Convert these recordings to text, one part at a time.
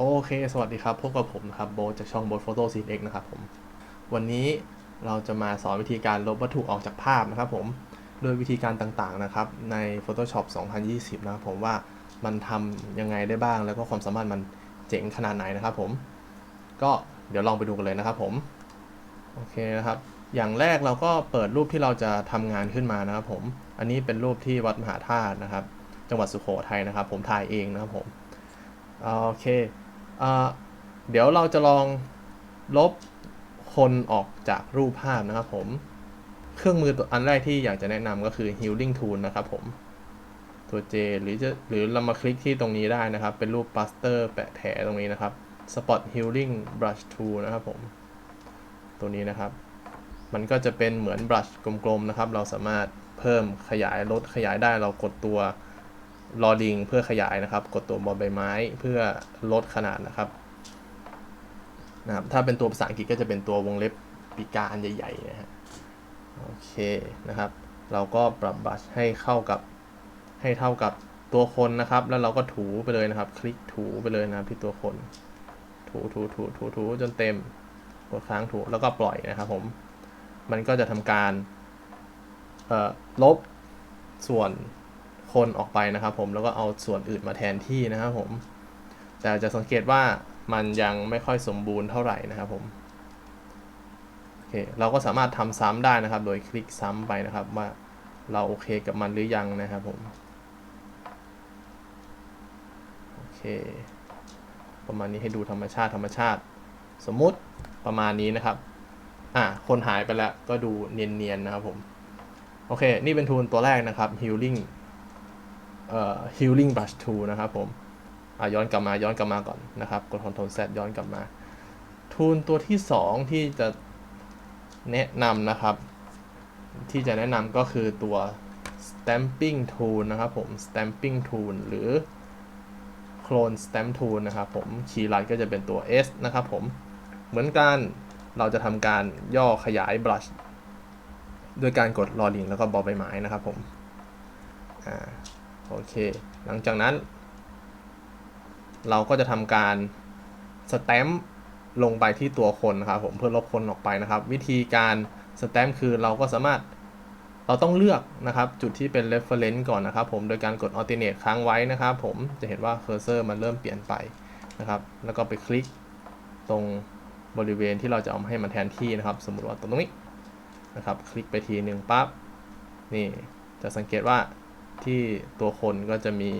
โอเค สวัสดีครับ พบกับผมนะครับ โบจากช่องโบทโฟโต้ซีเอ็กนะครับผม วันนี้เราจะมาสอนวิธีการลบวัตถุออกจากภาพนะครับผมโดยวิธีการต่างๆนะครับ ใน Photoshop 2020 นะครับผมว่ามันทำยังไงได้บ้าง แล้วก็ความสามารถมันเจ๋งขนาดไหนนะครับผม ก็เดี๋ยวลองไปดูกันเลยนะครับผม โอเคนะครับ อย่างแรกเราก็เปิดรูปที่เราจะทำงานขึ้นมานะครับผม อันนี้เป็นรูปที่วัดมหาธาตุนะครับ จังหวัดสุโขทัยนะครับ ผมถ่ายเองนะครับผม โอเค เดี๋ยวเราจะลองลบคนออกจากรูปภาพนะครับผม เครื่องมือตัวอันแรกที่อยากจะแนะนำก็คือ healing tool นะครับผม ตัว J หรือจะหรือเรามาคลิกที่ตรงนี้ได้นะครับ เป็นรูป buster แปะแถตรงนี้นะครับ spot healing brush tool นะครับผม ตัวนี้นะครับ มันก็จะเป็นเหมือนบรัชกลมๆนะครับ เราสามารถเพิ่มขยายลดขยายได้เรากดตัว ลอลิงเพื่อขยายนะครับ กดตัวบอลใบไม้เพื่อลดขนาดนะครับนะครับ ถ้าเป็นตัวภาษาอังกฤษก็จะเป็นตัววงเล็บปีกาอันใหญ่ๆนะฮะโอเคนะครับ เราก็ปรับบัชให้เข้ากับให้เท่ากับตัวคนนะครับ แล้วเราก็ถูไปเลยนะครับ คลิกถูไปเลยนะครับที่ตัวคน ถูถูถูถูถูจนเต็มกดค้างถูแล้วก็ปล่อยนะครับผม มันก็จะทำการลบส่วน คนออกไปนะครับผมแล้วก็เอาส่วนอื่นมาแทนที่นะครับผม แต่จะสังเกตว่ามันยังไม่ค่อยสมบูรณ์เท่าไหร่นะครับผมโอเคเราก็สามารถทำซ้ำได้นะครับ โดยคลิกซ้ำไปนะครับว่าเราโอเคกับมันหรือยังนะครับผมโอเค ประมาณนี้ให้ดูธรรมชาติธรรมชาติ สมมุติประมาณนี้นะครับอะคนหายไปแล้วก็ดูเนียนๆนะครับผม โอเค นี่เป็นทูลตัวแรกนะครับ Healing healing brush tool นะครับผมย้อนกลับมาย้อนกลับมาก่อนนะครับกด Ctrl Z ย้อนกลับมา ทูลตัวที่ 2 ที่จะแนะนำนะครับ ที่จะแนะนำก็คือตัว stamping tool นะครับผม stamping tool หรือ clone stamp tool นะครับผมคีย์ลัดก็จะเป็นตัว S นะครับผม เหมือนกันเราจะทำการย่อขยาย brush ด้วยการกดลอลิงแล้วก็บอใบไม้นะครับผม อ่า โอเค หลังจากนั้น เราก็จะทำการสแตมป์ลงไปที่ตัวคนนะครับผมเพื่อลบคนออกไปนะครับ วิธีการสแตมป์คือเราก็สามารถเราต้องเลือกนะครับจุดที่เป็น reference ก่อนนะครับผมโดยการกด alternate ค้างไว้นะครับผมจะเห็นว่าเคอร์เซอร์มันเริ่มเปลี่ยนไปนะครับแล้วก็ไปคลิกตรงบริเวณที่เราจะเอามาให้มันแทนที่นะครับ สมมติว่าตรงนี้นะครับ คลิกไปทีหนึ่งปั๊บนี่จะสังเกตว่า ที่ตัวคนก็จะมี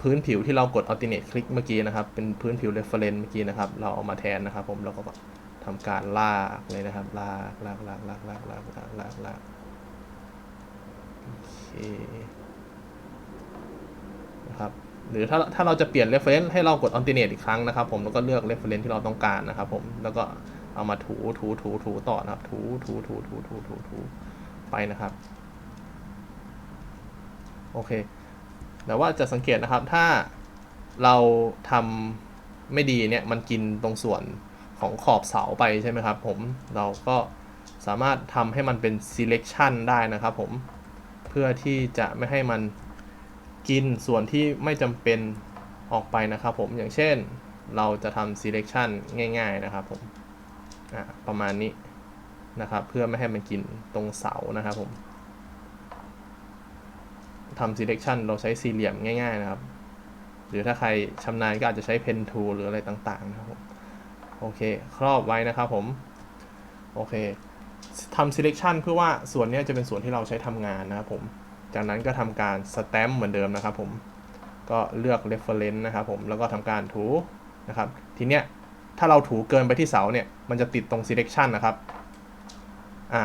พื้นผิวที่เรากด alternate คลิกเมื่อกี้นะครับ เป็นพื้นผิว reference เมื่อกี้นะครับ เราเอามาแทนนะครับ ผมเราก็ทำการลากเลยนะครับ ลากลากลากลากลากลากลากลากลากโอเคนะครับหรือถ้าถ้าเราจะเปลี่ยน reference ให้เรากด alternate อีกครั้งนะครับ ผมแล้วก็เลือก reference ที่เราต้องการนะครับ ผมแล้วก็เอามาถูถูถูถูต่อนะครับ ถูถูถูถูถูถูถูไปนะครับ โอเค แต่ว่าจะสังเกตนะครับ ถ้าเราทำไม่ดีเนี่ย มันกินตรงส่วนของขอบเสาไปใช่ไหมครับผม เราก็สามารถทำให้มันเป็น selection ได้นะครับผม เพื่อที่จะไม่ให้มันกินส่วนที่ไม่จำเป็นออกไปนะครับผม อย่างเช่น เราจะทำ selection ง่าย ๆนะครับผมประมาณนี้นะครับ เพื่อไม่ให้มันกินตรงเสานะครับผม ทำ selection เราใช้สี่เหลี่ยมง่ายๆนะครับ หรือถ้าใครชำนาญก็อาจจะใช้ pen tool หรืออะไรต่างๆนะครับผมโอเค ครอบไว้นะครับผม โอเคทำ selection เพื่อว่าส่วนนี้จะเป็นส่วนที่เราใช้ทำงานนะครับผม จากนั้นก็ทำการ stamp เหมือนเดิมนะครับผม ก็เลือก reference นะครับผม แล้วก็ทำการถูนะครับ ทีเนี้ยถ้าเราถูเกินไปที่เสาเนี่ย มันจะติดตรง selection นะครับ อ่า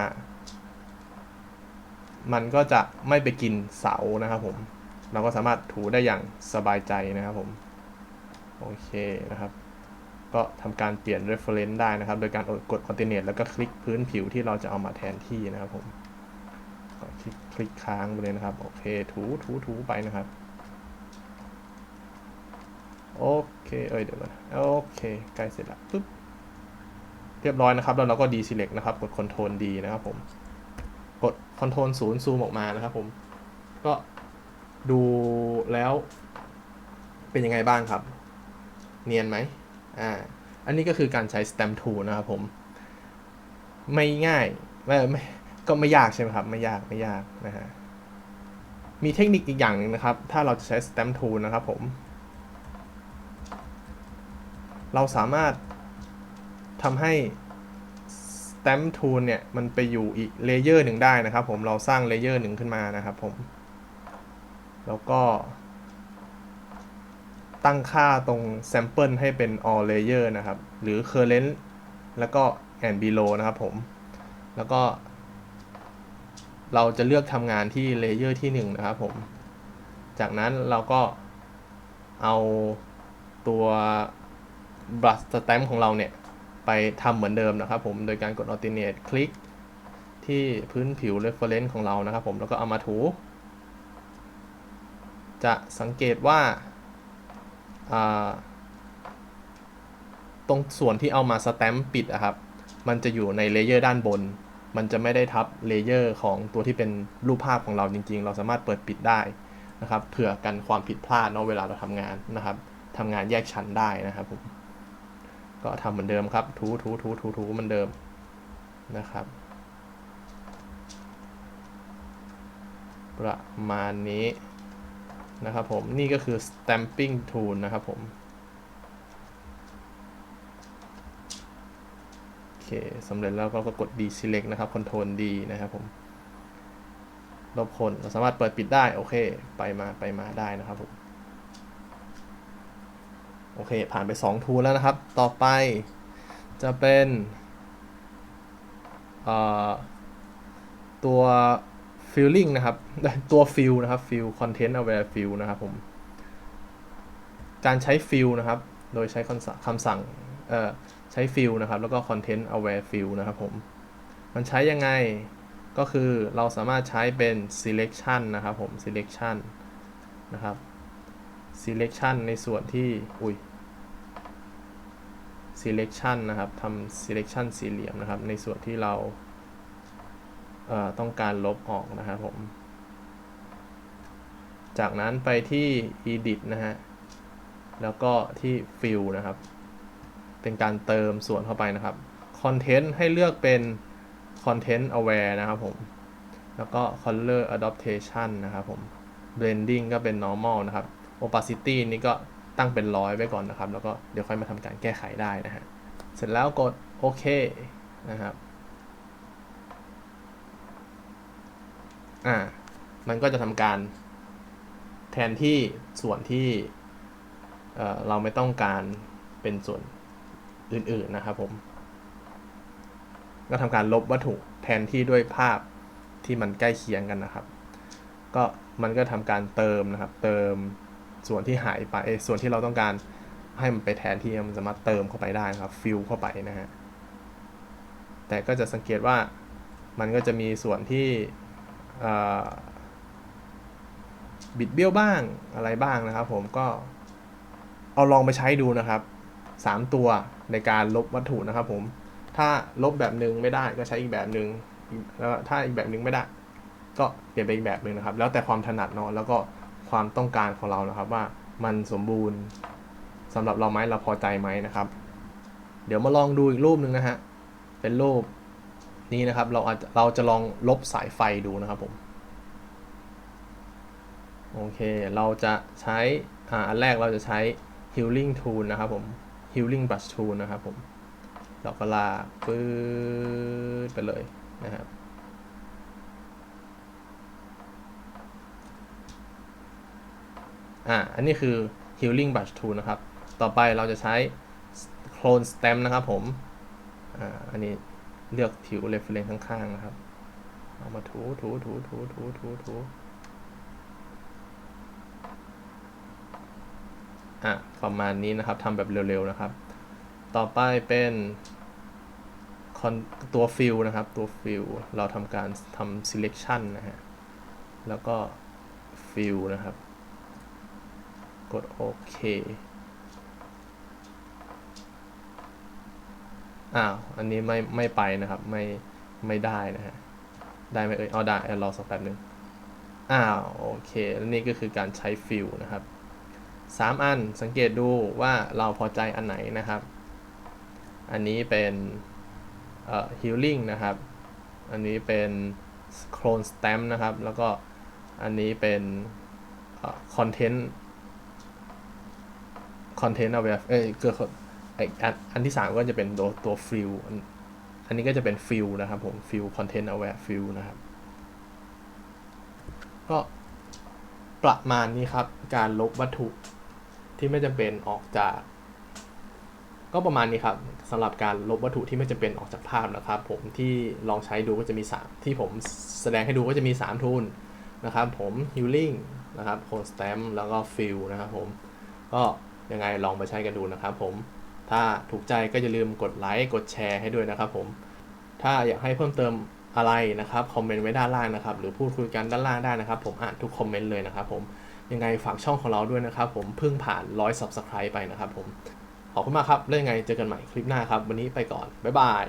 มันก็จะไม่ไปกินเสานะครับผม เราก็สามารถถูได้อย่างสบายใจนะครับผม โอเคนะครับ ก็ทำการเปลี่ยน reference ได้นะครับ โดยการกด alternate แล้วก็คลิกพื้นผิวที่เราจะเอามาแทนที่นะครับผมคลิกคลิกค้างไปเลยนะครับ โอเค ถูถูถูไปนะครับ โอเค เอ้ยเดี๋ยวก่อนโอเคใกล้เสร็จแล้วปุ๊บ เรียบร้อยนะครับ แล้วเราก็ deselect นะครับ กด Ctrl D นะครับผม กด Ctrl 0 ซูมออกมานะครับผม ก็ดูแล้วเป็นยังไงบ้างครับ เนียนไหมอ่า อันนี้ก็คือการใช้ stamp tool นะครับผม ไม่ง่ายไม่ไม่ก็ไม่ยากใช่ไหมครับ ไม่ยากไม่ยากนะฮะ มีเทคนิคอีกอย่างหนึ่งนะครับ ถ้าเราจะใช้ stamp tool นะครับผม เราสามารถทำให้ stamp tool เนี่ยมันไปอยู่อีกเลเยอร์หนึ่งได้นะครับผมเราสร้างเลเยอร์หนึ่งขึ้นมานะครับผม แล้วก็ตั้งค่าตรง sample ให้เป็น all layer นะครับ หรือ current แล้วก็ and below นะครับผม แล้วก็ เราจะเลือกทำงานที่ layer ที่ 1 นะครับผม จากนั้นเราก็เอาตัว brush stamp ของเราเนี่ย ไปทำเหมือนเดิมนะครับผมโดยการกด alternate คลิกที่พื้นผิว reference ของเรานะครับผมแล้วก็เอามาถู จะสังเกตว่า ตรงส่วนที่เอามาสแตมป์ปิดอะครับ มันจะอยู่ในเลเยอร์ด้านบน มันจะไม่ได้ทับเลเยอร์ของตัวที่เป็นรูปภาพของเราจริง ๆ เราสามารถเปิดปิดได้นะครับเผื่อกันความผิดพลาดเนาะเวลาเราทำงานนะครับทำงานแยกชั้นได้นะครับผม ก็ทำเหมือนเดิมครับ ถูถูถูถูถูเหมือนเดิมนะครับ ประมาณนี้นะครับผม นี่ก็คือ stamping tool นะครับผม โอเคสำเร็จแล้วก็กด D select นะครับ Ctrl D นะครับผม ลบคน เราสามารถเปิดปิดได้ โอเค ไปมาไปมาได้นะครับผม โอเค ผ่านไป 2 ทูแล้วนะครับ ต่อไปจะเป็นตัว filling นะครับ ตัว fill นะครับ fill content aware fill นะครับผม การใช้ fill นะครับ โดยใช้คำสั่งใช้ fill นะครับ แล้วก็ content aware fill นะครับผม มันใช้ยังไง ก็คือเราสามารถใช้เป็น selection นะครับผม selection นะครับ selection ในส่วนที่ อุ้ย selection นะครับทำ selection สี่เหลี่ยมนะครับ ในส่วนที่เราเต้องการลบออกนะครับผม จากนั้นไปที่ edit นะฮะ แล้วก็ที่ fill นะครับ เป็นการเติมส่วนเข้าไปนะครับ content ให้เลือกเป็น content aware นะครับผม แล้วก็ color adaptation นะครับผม blending ก็เป็น normal นะครับ opacity นี่ก็ตั้งเป็นร้อยไว้ก่อนนะครับ แล้วก็เดี๋ยวค่อยมาทำการแก้ไขได้นะฮะ เสร็จแล้วกดโอเคนะครับ อ่า มันก็จะทำการแทนที่ส่วนที่เเราไม่ต้องการเป็นส่วนอื่นๆนะครับผมก็ทำการลบวัตถุแทนที่ด้วยภาพที่มันใกล้เคียงกันนะครับ ก็มันก็ทำการเติมนะครับ เติม ส่วนที่หายไปส่วนที่เราต้องการให้มันไปแทนที่มันสามารถเติมเข้าไปได้ครับฟิลเข้าไปนะฮะแต่ก็จะสังเกตว่ามันก็จะมีส่วนที่บิดเบี้ยวบ้างอะไรบ้างนะครับ ผมก็เอาลองไปใช้ดูนะครับ 3 ตัวในการลบวัตถุนะครับ ผมถ้าลบแบบหนึ่งไม่ได้ก็ใช้อีกแบบหนึ่งแล้วถ้าอีกแบบหนึ่งไม่ได้ ก็เปลี่ยนไปอีกแบบหนึ่งนะครับ แล้วแต่ความถนัดเนาะแล้วก็ ความต้องการของเรานะครับว่ามันสมบูรณ์สำหรับเราไหมเราพอใจไหมนะครับ เดี๋ยวมาลองดูอีกรูปหนึ่งนะฮะเป็นรูปนี้นะครับเราอาจเราจะลองลบสายไฟดูนะครับผมโอเค เราจะใช้อ่าอันแรกเราจะใช้ healing tool นะครับผม healing brush tool นะครับผมเราก็ลากปื๊ดไปเลยนะครับ อ่าอันนี้คือ healing brush tool นะครับ ต่อไปเราจะใช้ clone stamp นะครับผมอ่าอันนี้เลือกผิว reference ข้างๆนะครับ เอามาถูถูถูถูถูถูถูอะประมาณนี้นะครับทำแบบเร็วๆนะครับ ต่อไปเป็นตัวฟิลนะครับ ตัวฟิลเราทำการทำ selection นะฮะ แล้วก็ฟิลนะครับ กดโอเคอ้าวอันนี้ไม่ไม่ไปนะครับไม่ไม่ได้นะฮะได้ไหมเอ่ยอ๋อได้รอสักแป๊บนึงอ้าวโอเคแล้วนี่ก็คือการใช้ฟิลนะครับ3 อันสังเกตดูว่าเราพอใจอันไหนนะครับ อันนี้เป็นเอ่อ healing นะครับ อันนี้เป็น clone stamp นะครับ แล้วก็อันนี้เป็นคอนเทนต์ อ่อ content content aware เอ้ยเกิดอันอันที่ 3 ก็จะเป็นตัวตัว fill อันนี้ก็จะเป็น fill นะครับผม fill content aware fill นะครับ ก็ประมาณนี้ครับ การลบวัตถุที่ไม่จำเป็นออกจาก ก็ประมาณนี้ครับสำหรับการลบวัตถุที่ไม่จำเป็นออกจากภาพนะครับ ผมที่ลองใช้ดูก็จะมี 3 ที่ผมแสดงให้ดูก็จะมี 3ทูลนะครับ ผม healing นะครับ code stamp แล้วก็ fill นะครับผมก็ ยังไงลองไปใช้กันดูนะครับผม ถ้าถูกใจก็อย่าลืมกดไลค์กดแชร์ให้ด้วยนะครับผม ถ้าอยากให้เพิ่มเติมอะไรนะครับคอมเมนต์ไว้ด้านล่างนะครับ หรือพูดคุยกันด้านล่างได้นะครับ ผมอ่านทุกคอมเมนต์เลยนะครับผมยังไงฝากช่องของเราด้วยนะครับ ผมเพิ่งผ่านร้อยซับสไคร b e ไปนะครับผมขอบคุณมากครับแล้วยังไงเจอกันใหม่คลิปหน้าครับ วันนี้ไปก่อน บ๊ายบาย